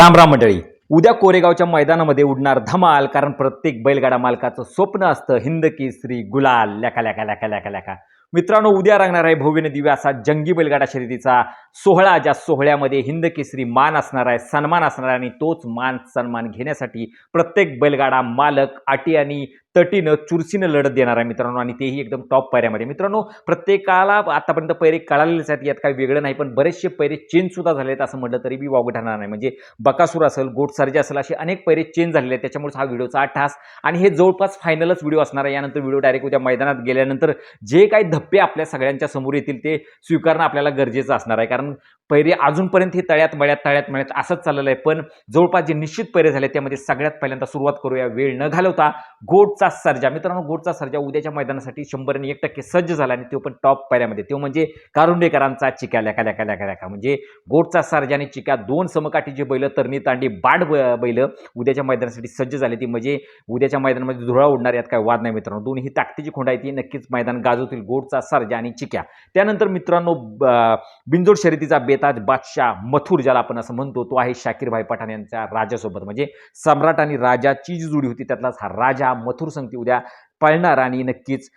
राम राम मंडळी. उद्या कोरेगावच्या मैदानामध्ये उडणार धमाल कारण प्रत्येक बैलगाडा मालकाचं स्वप्न असतं हिंद श्री गुलाल. लेखा लेखा लेखा लेखा लेखा. मित्रांनो उद्या रंगणार आहे भव्य दिव्या असा जंगी बैलगाडा शर्यतीचा सोहळा ज्या सोहळ्यामध्ये हिंद केसरी मान असणार आहे सन्मान असणार आहे आणि तोच मान सन्मान घेण्यासाठी प्रत्येक बैलगाडा मालक अटी आणि तटीनं चुरशीनं लढत देणार आहे मित्रांनो आणि तेही एकदम टॉप पायऱ्यामध्ये. मित्रांनो प्रत्येकाला आतापर्यंत पैरे कळालेलेच आहेत यात काही वेगळं नाही पण बरेचसे पैरे चेंज सुद्धा झाले आहेत असं म्हटलं तरी बी वावग ठरणार नाही. म्हणजे बकासूर असेल गोटसर्जा असेल असे अनेक पैरे चेंज झालेले आहेत. त्याच्यामुळे हा व्हिडिओचा आठास. आणि हे जवळपास फायनलच व्हिडिओ असणार आहे. यानंतर व्हिडिओ डायरेक्ट उद्या मैदानात गेल्यानंतर जे काही धप्पे आपल्या सगळ्यांच्या समोर येतील ते स्वीकारणं आपल्याला गरजेचं असणार आहे. कारण पैरे अजूनपर्यंत हे तळ्यात मळ्यात तळ्यात मळ्यात असंच चाललेलं आहे. पण जवळपास जे निश्चित पैरे झाले त्यामध्ये सगळ्यात पहिल्यांदा सुरुवात करूया. वेळ न घालवता गोटचा सर्जा. मित्रांनो गोटचा सर्जा उद्याच्या मैदानासाठी शंभरने एक टक्के सज्ज झाला आणि तो पण टॉप पैऱ्यामध्ये. तो म्हणजे कारुंडेकरांचा चिक्या. लॅका लॅका लॅका लॅका. म्हणजे गोटचा सर्जा आणि चिक्या. दोन समकाठी जे बैलं तरणी तांडी बाड ब- बैलं उद्याच्या मैदानासाठी सज्ज झाली. ती म्हणजे उद्याच्या मैदानामध्ये धुळा उडणार यात काय वाद नाही मित्रांनो. दोन्ही ताकदीची खोंड आहे ती. नक्कीच मैदान गाजवतील गोट गोडचा सर्जा आणि चिक्या. त्यानंतर मित्रांनो बिंजोड बिनजोड शर्यतीचा बेताज बादशाह मथुर ज्याला आपण असं म्हणतो तो आहे शाकीरभाई पठाण यांच्या राजासोबत. म्हणजे सम्राट आणि राजाची जी जोडी होती त्यातलाच हा राजा मथुर संगती उद्या पळणार आणि नक्कीच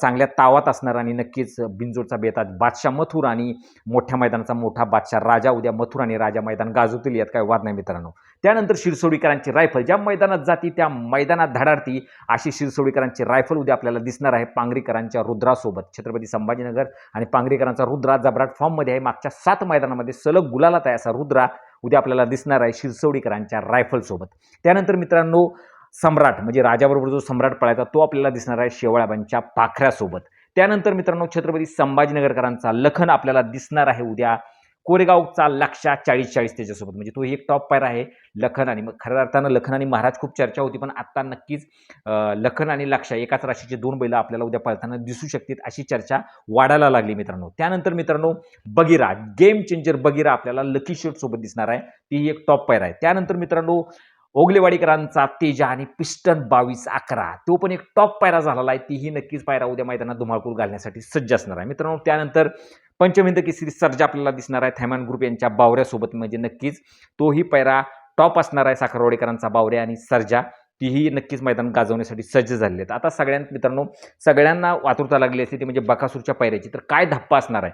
चांगल्या तावात असणार आणि नक्कीच बिनजोडचा बेतात बादशाह मथुर आणि मोठ्या मैदानाचा मोठा बादशाह राजा उद्या मथुर आणि राजा मैदान गाजवतील यात काय वाद नाही मित्रांनो. त्यानंतर शिरसोडीकरांची रायफल ज्या मैदानात जाती त्या मैदानात धडाडती अशी शिरसोडीकरांची रायफल उद्या आपल्याला दिसणार आहे पांगरीकरांच्या रुद्रासोबत. छत्रपती संभाजीनगर आणि पांगरीकरांचा रुद्रा जबराट फॉर्ममध्ये आहे. मागच्या सात मैदानामध्ये सलग गुलालात आहे असा रुद्रा उद्या आपल्याला दिसणार आहे शिरसोडीकरांच्या रायफलसोबत. त्यानंतर मित्रांनो सम्राट म्हणजे राजाबरोबर जो सम्राट पळायचा तो आपल्याला दिसणार आहे शेवळाबांच्या पाखऱ्यासोबत. त्यानंतर मित्रांनो छत्रपती संभाजीनगरकरांचा लखन आपल्याला दिसणार आहे उद्या. कोरेगावचा लक्षा चाळीस चाळीस त्याच्यासोबत. म्हणजे तो एक टॉप पायर आहे लखन आणि मग खऱ्या अर्थानं लखन आणि महाराज खूप चर्चा होती पण आत्ता नक्कीच लखन आणि लक्षा एकाच राशीचे दोन बैलं आपल्याला उद्या पळताना दिसू शकतील अशी चर्चा वाढायला लागली मित्रांनो. त्यानंतर मित्रांनो बगिरा गेम चेंजर बगिरा आपल्याला लकी शेट सोबत दिसणार आहे. ती एक टॉप पायर आहे. त्यानंतर मित्रांनो ओगलेवाडीकरांचा तेजा आणि पिस्टन बावीस अकरा. तो पण एक टॉप पायरा झालेला आहे. तीही नक्कीच पायरा उद्या मैदानात धुमाळकूर घालण्यासाठी सज्ज असणार आहे. मित्रांनो त्यानंतर पंचमिंद केसरी सर्जा आपल्याला दिसणार आहे. थैमान ग्रुप यांच्या बावऱ्यासोबत म्हणजे नक्कीच तोही पायरा टॉप असणार आहे साखरवाडीकरांचा बावऱ्या आणि सर्जा. तीही नक्कीच मैदान गाजवण्यासाठी सज्ज झालेले आहेत. आता सगळ्यांत मित्रांनो सगळ्यांना वातुरता लागली असते ती म्हणजे बकासूरच्या पायऱ्याची. तर काय धप्पा असणार आहे?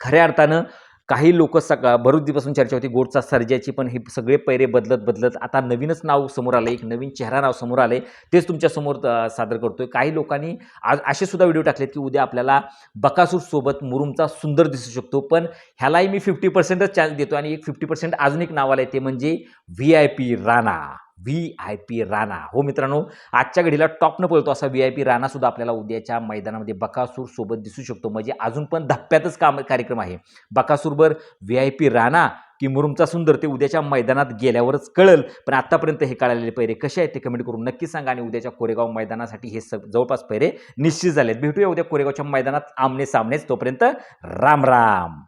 खऱ्या अर्थानं काही लोक सका भरुद्दीपासून चर्चा होती गोडचा सर्जाची पण हे सगळे पैरे बदलत बदलत आता नवीनच नाव समोर आलं एक नवीन चेहरा नाव समोर आले तेच तुमच्यासमोर सादर करतो सादर करतोय. काही लोकांनी आज असे सुद्धा व्हिडिओ टाकलेत की उद्या आपल्याला बकासूर सोबत मुरुमचा सुंदर दिसू शकतो पण ह्यालाही मी फिफ्टी पर्सेंटच चान्स देतो आणि एक फिफ्टी पर्सेंट अजून एक नाव आलं आहे ते म्हणजे V I P Rana. V I P Rana. हो मित्रांनो आजच्या घडीला टॉपनं पळतो असा व्ही आय पी राणासुद्धा आपल्याला उद्याच्या मैदानामध्ये बकासूर सोबत दिसू शकतो. म्हणजे अजून पण धप्प्यातच काम कार्यक्रम आहे. बकासूरवर व्ही आय पी राणा की मुरुमचा सुंदर ते उद्याच्या मैदानात गेल्यावरच कळल. पण आत्तापर्यंत हे कळालेले पैरे कसे आहेत ते कमेंट करून नक्की सांगा आणि उद्याच्या कोरेगाव मैदानासाठी हे स जवळपास पैरे निश्चित झालेत. भेटूया उद्या कोरेगावच्या मैदानात आमने सामनेच. तोपर्यंत राम राम.